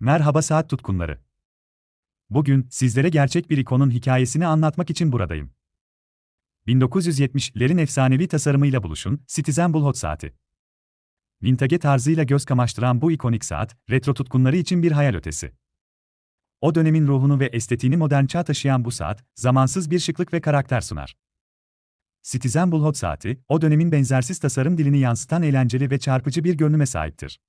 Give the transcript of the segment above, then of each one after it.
Merhaba saat tutkunları. Bugün sizlere gerçek bir ikonun hikayesini anlatmak için buradayım. 1970'lerin efsanevi tasarımıyla buluşun, Citizen Bullhot saati. Vintage tarzıyla göz kamaştıran bu ikonik saat, retro tutkunları için bir hayal ötesi. O dönemin ruhunu ve estetiğini modern çağ taşıyan bu saat, zamansız bir şıklık ve karakter sunar. Citizen Bullhot saati, o dönemin benzersiz tasarım dilini yansıtan eğlenceli ve çarpıcı bir görünüme sahiptir.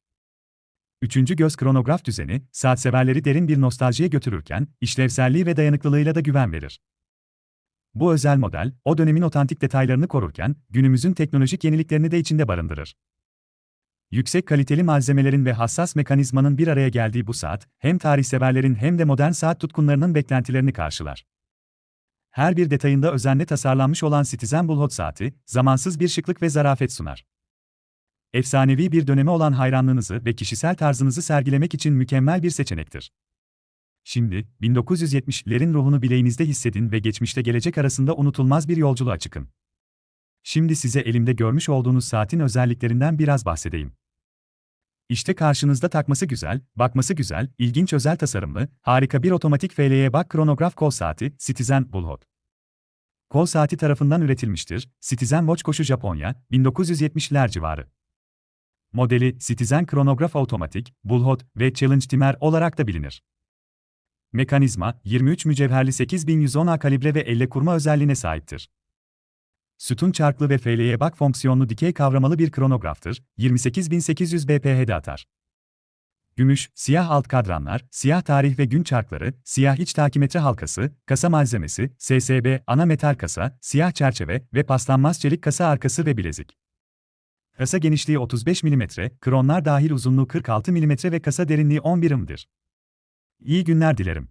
Üçüncü göz kronograf düzeni, saat severleri derin bir nostaljiye götürürken, işlevselliği ve dayanıklılığıyla da güven verir. Bu özel model, o dönemin otantik detaylarını korurken, günümüzün teknolojik yeniliklerini de içinde barındırır. Yüksek kaliteli malzemelerin ve hassas mekanizmanın bir araya geldiği bu saat, hem tarihseverlerin hem de modern saat tutkunlarının beklentilerini karşılar. Her bir detayında özenle tasarlanmış olan Citizen Bullhot saati, zamansız bir şıklık ve zarafet sunar. Efsanevi bir döneme olan hayranlığınızı ve kişisel tarzınızı sergilemek için mükemmel bir seçenektir. Şimdi, 1970'lerin ruhunu bileğinizde hissedin ve geçmişte gelecek arasında unutulmaz bir yolculuğa çıkın. Şimdi size elimde görmüş olduğunuz saatin özelliklerinden biraz bahsedeyim. İşte karşınızda takması güzel, bakması güzel, ilginç özel tasarımlı, harika bir otomatik FL'ye bak kronograf kol saati, Citizen Bullhot. Kol saati tarafından üretilmiştir, Citizen Watch koşu Japonya, 1970'ler civarı. Modeli Citizen Chronograph Automatic, Bullhot ve Challenge Timer olarak da bilinir. Mekanizma, 23 mücevherli 8110A kalibre ve elle kurma özelliğine sahiptir. Sütun çarklı ve FL'ye bak fonksiyonlu dikey kavramalı bir kronograftır, 28800 bph'de atar. Gümüş, siyah alt kadranlar, siyah tarih ve gün çarkları, siyah iç takimetre halkası, kasa malzemesi, SSB, ana metal kasa, siyah çerçeve ve paslanmaz çelik kasa arkası ve bilezik. Kasa genişliği 35 mm, kronlar dahil uzunluğu 46 mm ve kasa derinliği 11 mm'dir. İyi günler dilerim.